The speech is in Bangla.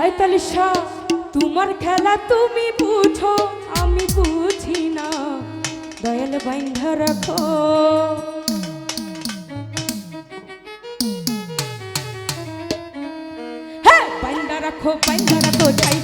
আয় তোমার খেলা তুমি বুঝো, আমি বুঝি না। দয়াল বাইন্ধা রাখো। হ্যাঁ বাইন্ধা রাখো বাইন্ধা রাখো, যাই